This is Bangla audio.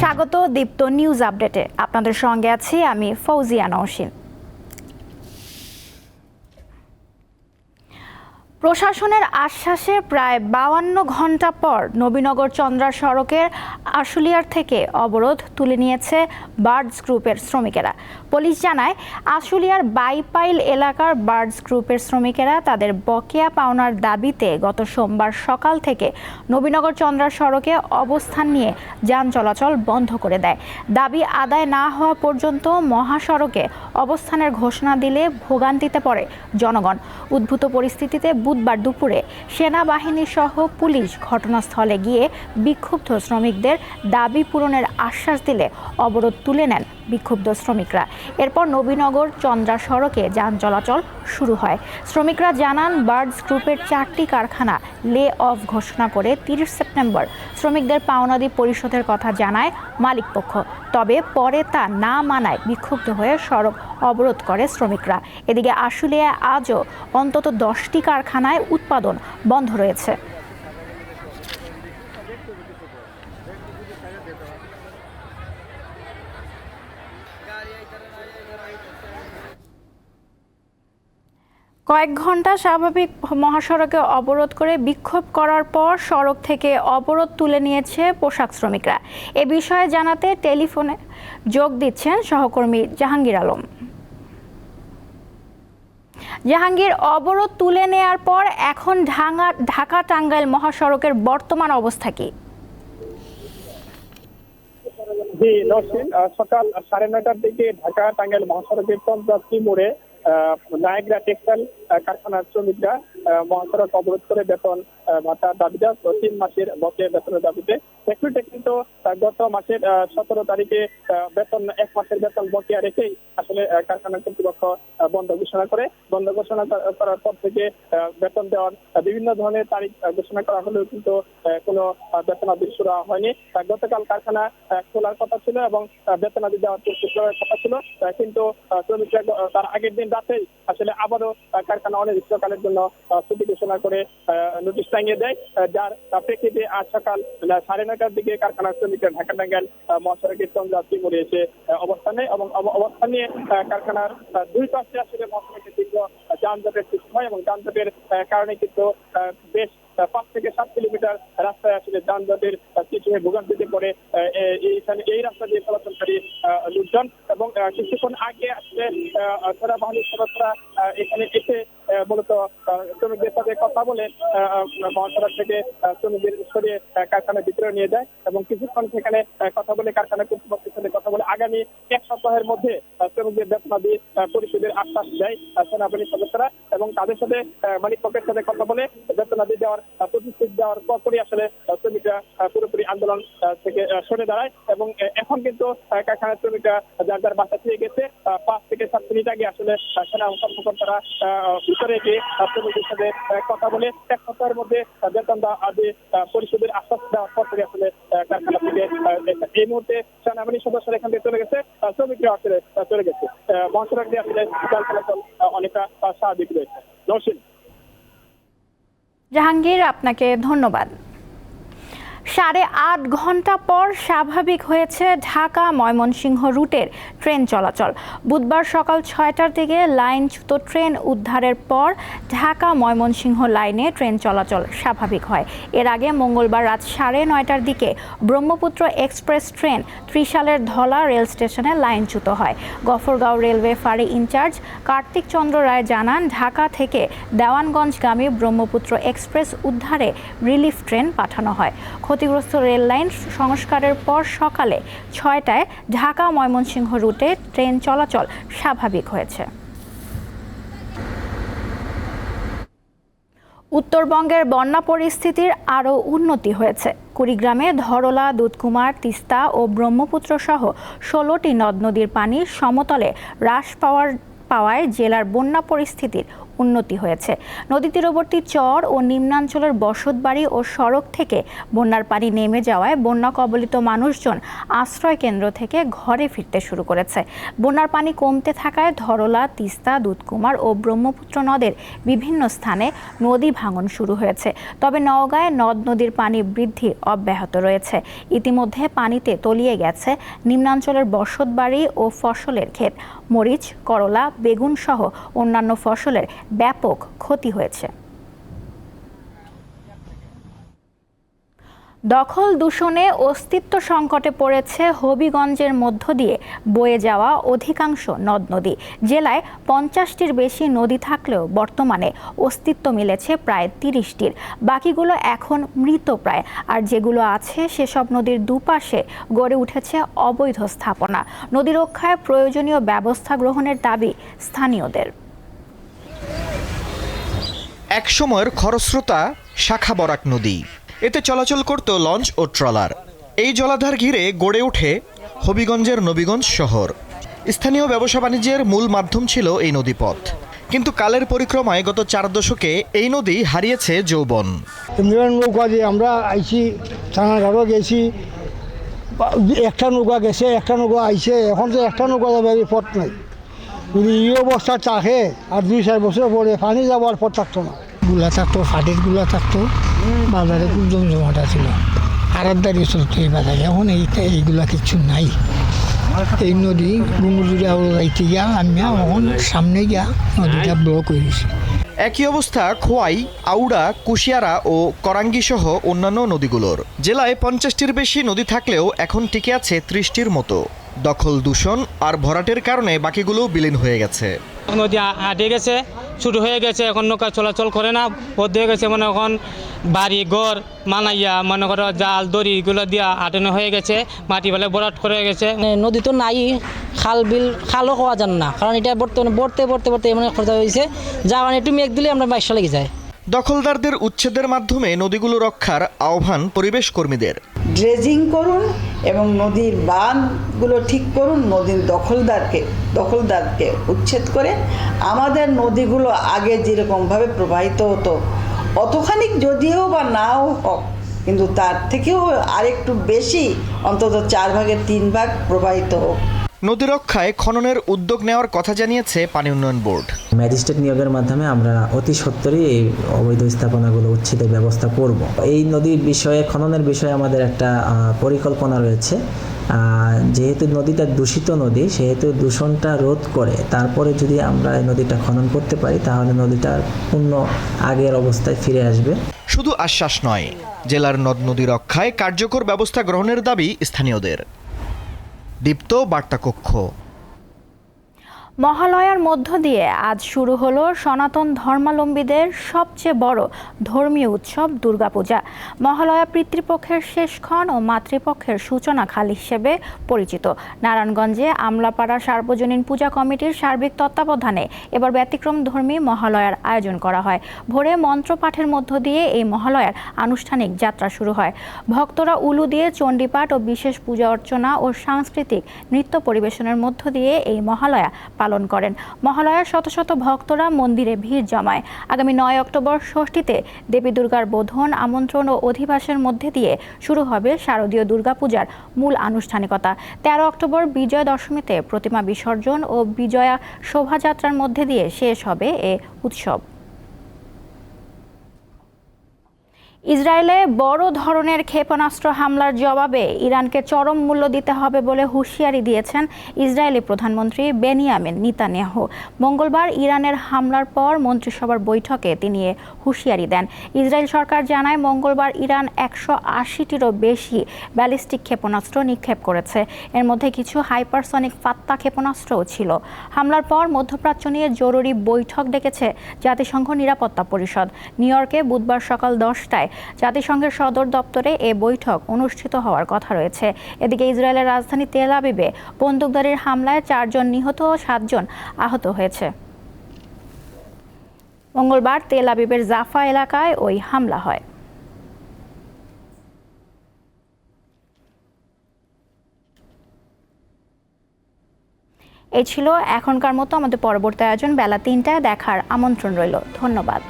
স্বাগত দীপ্ত নিউজ আপডেটে। আপনাদের সঙ্গে আছি আমি ফৌজিয়া নওশিন। প্রশাসনের আশ্বাসে প্রায় বাউান্ন ঘণ্টা পর নবীনগর চন্দ্রা সড়কের আশুলিয়ার থেকে অবরোধ তুলে নিয়েছে বার্ডস গ্রুপের শ্রমিকেরা। পুলিশ জানায়, আশুলিয়ার বাইপাইল এলাকার বার্ডস গ্রুপের শ্রমিকেরা তাদের বকেয়া পাওনার দাবিতে গত সোমবার সকাল থেকে নবীনগর চন্দ্রা সড়কে অবস্থান নিয়ে যান চলাচল বন্ধ করে দেয়। দাবি আদায় না হওয়া পর্যন্ত মহাসড়কে অবস্থানের ঘোষণা দিলে ভোগান্তিতে পড়ে জনগণ। উদ্ভূত পরিস্থিতিতে বুধবার দুপুরে সেনাবাহিনী সহ পুলিশ ঘটনাস্থলে গিয়ে বিক্ষুব্ধ শ্রমিকদের দাবি পূরণের আশ্বাস দিলে অবরোধ তুলে নেন বিক্ষুব্ধ শ্রমিকরা। এরপর নবীনগর চন্দ্রা সড়কে যান চলাচল শুরু হয়। শ্রমিকরা জানান, বার্ডস গ্রুপের চারটি কারখানা লে অফ ঘোষণা করে তিরিশ সেপ্টেম্বর শ্রমিকদের পাওনাদি পরিশোধের কথা জানায় মালিকপক্ষ। তবে পরে তা না মানায় বিক্ষুব্ধ হয়ে সড়ক অবরোধ করে শ্রমিকরা। এদিকে আশুলিয়ায় আজও অন্তত দশটি কারখানায় উৎপাদন বন্ধ রয়েছে। কয়েক ঘণ্টা স্বাভাবিক মহাসড়কে অবরোধ করে বিক্ষোভ করার পর সড়ক থেকে অবরোধ তুলে নিয়েছে পোশাক শ্রমিকরা। এ বিষয়ে জানাতে টেলিফোনে যোগ দিচ্ছেন সহকর্মী জাহাঙ্গীর আলম। জাহাঙ্গীর অবরোধ তুলে নেয়ার পর এখন ঢাঙ্গা ঢাকা টাঙ্গাইল মহাসড়কের বর্তমান অবস্থা কি? জি সকাল সাড়ে নয়টার দিকে ঢাকা টাঙ্গাইল মহাসড়কের পঞ্চাশটি মোড়ে নায়গ্রা টেক্সটাইল কারখানার শ্রমিকরা মহাসড়ক অবরোধ করে বেতন ভাতার দাবিতে তো তিন মাসের বকেয়া বেতনের দাবিতে। কিন্তু আহ, গত মাসের সতেরো তারিখে বেতন এক মাসের বেতন বকেয়া রেখেই আসলে কারখানা কর্তৃপক্ষ বন্ধ ঘোষণা করে। বন্ধ ঘোষণা করার পর থেকে বেতন দেওয়ার বিভিন্ন ধরনের তারিখ ঘোষণা করা হলেও কিন্তু কোনো বেতনাদি শুরু হয়নি। গতকাল কারখানা খোলার কথা ছিল এবং বেতনাদি দেওয়ার কথা ছিল। কিন্তু শ্রমিকরা তার আগের দিন রাতেই আসলে আবারও কারখানা অনির্দিষ্টকালের জন্য ছুটি ঘোষণা করে নোটিশ টাঙিয়ে দেয় যার প্রেক্ষিতে আজ সকাল সাড়ে নয়টার দিকে কারখানার শ্রমিকরা ঢাকা আহ, মহাসড়কের চন্দ্রাত্রী আহ, অবস্থান এবং অব- অবস্থান নিয়ে কারখানার দুই পাশে আসলে মহাসড়কের তীব্র যানজটের সৃষ্টি হয় এবং যানজটের কারণে কিন্তু বেশ পাঁচ থেকে সাত কিলোমিটার রাস্তায় আসলে যানজটের হয়ে, ভোগান্তিতে পড়ে এইখানে এই রাস্তা দিয়ে চলাচলকারী লোকজন এবং কিছুক্ষণ আগে আসলে সেনা বাহিনীর সদস্যরা এখানে এসে মূলত শ্রমিকদের সাথে কথা বলে মহাসড়ক থেকে শ্রমিকদের সরিয়ে কারখানার ভিতরে নিয়ে যায় এবং কিছুক্ষণ সেখানে কথা বলে কারখানা কর্তৃপক্ষের সাথে কথা বলে আগামী এক সপ্তাহের মধ্যে শ্রমিকদের বেতনাদি পরিশোধের আশ্বাস দেয় সেনাবাহিনীর সদস্যরা এবং তাদের সাথে মালিক পক্ষের সাথে কথা বলে বেতনাদি দেওয়ার প্রতিশ্রুতি দেওয়ার পরপরই আসলে শ্রমিকরা পুরোপুরি আন্দোলন থেকে সরে দাঁড়ায় এবং এখন কিন্তু কারখানার শ্রমিকরা যার যার বাসা ফিরে গেছে পাঁচ থেকে সাত মিনিট আগে আসলে সেনা কর্মকর্তারা ভিতরে গিয়ে শ্রমিকদের সাথে কথা বলে এক সপ্তাহের মধ্যে বেতন আদি পরিশোধের আশ্বাস দেওয়ার পর থেকে আসলে কারখানা থেকে এই মুহূর্তে সেনাবাহিনী সদস্যরা এখান থেকে চলে গেছে। শ্রমিকরা আসলে চলে গেছে। মহাসড়ক আসলে বিকাল চলাচল অনেকটা স্বাভাবিক রয়েছে। নরসিং জাহাঙ্গীর, আপনাকে ধন্যবাদ। সাড়ে আট ঘণ্টা পর স্বাভাবিক হয়েছে ঢাকা ময়মনসিংহ রুটের ট্রেন চলাচল। বুধবার সকাল ছয়টার দিকে লাইনচ্যুত ট্রেন উদ্ধারের পর ঢাকা ময়মনসিংহ লাইনে ট্রেন চলাচল স্বাভাবিক হয়। এর আগে মঙ্গলবার রাত সাড়ে নয়টার দিকে ব্রহ্মপুত্র এক্সপ্রেস ট্রেন ত্রিশালের ধলা রেল স্টেশনে লাইনচ্যুত হয়। গফরগাঁও রেলওয়ে ফাঁড়ি ইনচার্জ কার্তিক চন্দ্র রায় জানান, ঢাকা থেকে দেওয়ানগঞ্জগামী ব্রহ্মপুত্র এক্সপ্রেস উদ্ধারে রিলিফ ট্রেন পাঠানো হয়। ক্ষতিগ্রস্ত রেল লাইন সংস্কারের পর সকালে ছয়টায় ঢাকা ময়মনসিংহ রুটে ট্রেন চলাচল স্বাভাবিক হয়েছে। উত্তরবঙ্গের বন্যা পরিস্থিতির আরও উন্নতি হয়েছে। কুড়িগ্রামে ধরলা, দুধকুমার, তিস্তা ও ব্রহ্মপুত্র সহ ষোলোটি নদ নদীর পানি সমতলে হ্রাস পাওয়ার পাওয়ায় জেলার বন্যা পরিস্থিতির উন্নতি হয়েছে। নদী তীরবর্তী চর ও নিম্নাঞ্চলের বসতবাড়ি ও সড়ক থেকে বন্যার পানি নেমে যাওয়ায় বন্যা কবলিত মানুষজন আশ্রয় কেন্দ্র থেকে ঘরে ফিরতে শুরু করেছে। বন্যার পানি কমতে থাকায় ধরলা, তিস্তা, দুধকুমার ও ব্রহ্মপুত্র নদের বিভিন্ন স্থানে নদী ভাঙন শুরু হয়েছে। তবে নওগাঁয় নদ নদীর পানি বৃদ্ধি অব্যাহত রয়েছে। ইতিমধ্যে পানিতে তলিয়ে গেছে নিম্নাঞ্চলের বসতবাড়ি ও ফসলের ক্ষেত। মরিচ, করলা বেগুন সহ অন্যান্য ফসলের ব্যাপক ক্ষতি হয়েছে। দখল দূষণে অস্তিত্ব সংকটে পড়েছে হবিগঞ্জের মধ্য দিয়ে বয়ে যাওয়া অধিকাংশ নদ নদী। জেলায় পঞ্চাশটির বেশি নদী থাকলেও বর্তমানে অস্তিত্ব মিলেছে প্রায় তিরিশটির। বাকিগুলো এখন মৃতপ্রায় আর যেগুলো আছে, সেসব নদীর দুপাশে গড়ে উঠেছে অবৈধ স্থাপনা। নদী রক্ষায় প্রয়োজনীয় ব্যবস্থা গ্রহণের দাবি স্থানীয়দের। একসময়ের খরস্রোতা শাখা বরাক নদী। এতে চলাচল করত লঞ্চ ও ট্রলার। এই জলাধার ঘিরে গড়ে ওঠে হবিগঞ্জের নবীগঞ্জ শহর। স্থানীয় ব্যবসা বাণিজ্যের মূল মাধ্যম ছিল এই নদীপথ। কিন্তু কালের পরিক্রমায় গত চার দশকে এই নদী হারিয়েছে যৌবন। নৌকা দিয়ে আমরা আইছি থানাঘাটও গেছি। একটা নৌকা গেছে, একটা নৌকা আইছে। এখন তো একটা নৌকা যাবে পথ নাই। যদি এই অবস্থা থাকে, আর দুই চার বছর পরে পানি যাওয়ার পথ থাকতো না। গুলা থাকতো হাটেরগুলা থাকতো বাজারে খুব জমজমাটা ছিল আড়ার দাঁড়িয়ে চলতো এই বাজারে। এখন এইটা এইগুলা কিছু নাই। এই নদী গুমুজুরি গুমুজুরা যাইতে গিয়া আমি এখন সামনে গিয়া নদীটা ব্লক হয়ে গেছে। একই অবস্থা খোয়াই আউড়া কুশিয়ারা ও করাঙ্গি সহ অন্যান্য নদীগুলোর। জেলায় পঞ্চাশটির বেশি নদী থাকলেও এখন টিকে আছে ত্রিশটির মতো। দখল দূষণ আর ভরাটের কারণে বাকিগুলো বিলীন হয়ে গেছে। নদী আটে গেছে শুরু হয়ে গেছে এখন নৌকা চলাচল করে না বদ্ধ হয়ে গেছে মানে এখন বাড়ি ঘর মানাইয়া মনে করো জাল দড়ি এগুলো দিয়া আটানো হয়ে গেছে মাটি ফেলে বরাট করে গেছে। মানে নদী তো নাই খাল বিল খালও হওয়া যান না কারণ এটা বর্তমানে বর্তে বর্তে বর্তে এমন খরচা হয়েছে যা মানে একটু মেঘ দিলে আমরা বাইশটা লেগে যায়। দখলদারদের উচ্ছেদের মাধ্যমে নদীগুলো রক্ষার আহ্বান পরিবেশ কর্মীদের ড্রেজিং করুন এবং নদীর বাঁধগুলো ঠিক করুন, নদীর দখলদারকে দখলদারকে উচ্ছেদ করে আমাদের নদীগুলো আগে যেরকমভাবে প্রবাহিত হতো অতখানি যদিও বা নাও হোক, কিন্তু তার থেকেও আরেকটু বেশি, অন্তত চার ভাগের তিন ভাগ প্রবাহিত হোক। নদী রক্ষায় খননের উদ্যোগ নেওয়ার কথা জানিয়েছে পানি উন্নয়ন বোর্ড। ম্যাজিস্ট্রেট নিয়োগের মাধ্যমে আমরা অতি সত্বরই এই অবৈধ স্থাপনাগুলো উচ্ছেদের ব্যবস্থা করব। এই নদীর বিষয়ে খননের বিষয়ে আমাদের একটা পরিকল্পনা রয়েছে। যেহেতু নদীটা দূষিত নদী সেহেতু দূষণটা রোধ করে তারপরে যদি আমরা এই নদীটা খনন করতে পারি তাহলে নদীটা পূর্ণ আগের অবস্থায় ফিরে আসবে। শুধু আশ্বাস নয় জেলার নদ নদী রক্ষায় কার্যকর ব্যবস্থা গ্রহণের দাবি স্থানীয়দের। দীপ্ত বার্তা কক্ষ মহালয়ার মধ্য দিয়ে আজ শুরু হলো সনাতন ধর্মাবলম্বীদের সবচেয়ে বড় ধর্মীয় উৎসব দুর্গাপূজা। মহালয়া পিতৃপক্ষের শেষক্ষণ ও মাতৃপক্ষের সূচনাখাল হিসেবে পরিচিত। নারায়ণগঞ্জে আমলাপাড়া সার্বজনীন পূজা কমিটির সার্বিক তত্ত্বাবধানে এবার ব্যতিক্রম ধর্মী মহালয়ার আয়োজন করা হয়। ভোরে মন্ত্রপাঠের মধ্য দিয়ে এই মহালয়ার আনুষ্ঠানিক যাত্রা শুরু হয়। ভক্তরা উলু দিয়ে চণ্ডীপাঠ ও বিশেষ পূজা অর্চনা ও সাংস্কৃতিক নৃত্য পরিবেশনের মধ্য দিয়ে এই মহালয়া পালন করেন। মহালয়ার শত শত ভক্তরা মন্দিরে ভিড় জমায়। আগামী নয় অক্টোবর ষষ্ঠীতে দেবী দুর্গার বোধন, আমন্ত্রণ ও অধিবাসের মধ্যে দিয়ে শুরু হবে শারদীয় দুর্গাপূজার মূল আনুষ্ঠানিকতা। তেরো অক্টোবর বিজয় দশমীতে প্রতিমা বিসর্জন ও বিজয়া শোভাযাত্রার মধ্যে দিয়ে শেষ হবে এ উৎসব। ইসরায়েলে বড় ধরনের ক্ষেপণাস্ত্র হামলার জবাবে ইরানকে চরম মূল্য দিতে হবে বলে হুঁশিয়ারি দিয়েছেন ইসরায়েলি প্রধানমন্ত্রী বেনিয়ামিন নিতানিয়াহু। মঙ্গলবার ইরানের হামলার পর মন্ত্রিসভার বৈঠকে তিনি হুঁশিয়ারি দেন। ইসরায়েল সরকার জানায়, মঙ্গলবার ইরান একশো আশিটিরও বেশি ব্যালিস্টিক ক্ষেপণাস্ত্র নিক্ষেপ করেছে। এর মধ্যে কিছু হাইপারসনিক ফাত্তা ক্ষেপণাস্ত্রও ছিল। হামলার পর মধ্যপ্রাচ্য নিয়ে জরুরি বৈঠক ডেকেছে জাতিসংঘ নিরাপত্তা পরিষদ। নিউ ইয়র্কে বুধবার সকাল দশটায় জাতিসংঘের সদর দপ্তরে এ বৈঠক অনুষ্ঠিত হওয়ার কথা রয়েছে। এদিকে ইসরায়েলের রাজধানী তেল আবিবে বন্দুকধারীর হামলায় চারজন নিহত ও সাতজন আহত হয়েছে। মঙ্গলবার তেল আবিবের জাফা এলাকায় ওই হামলা হয়। এই ছিল এখনকার মতো। আমাদের পরবর্তী আয়োজন বেলা তিনটায় দেখার আমন্ত্রণ রইল। ধন্যবাদ।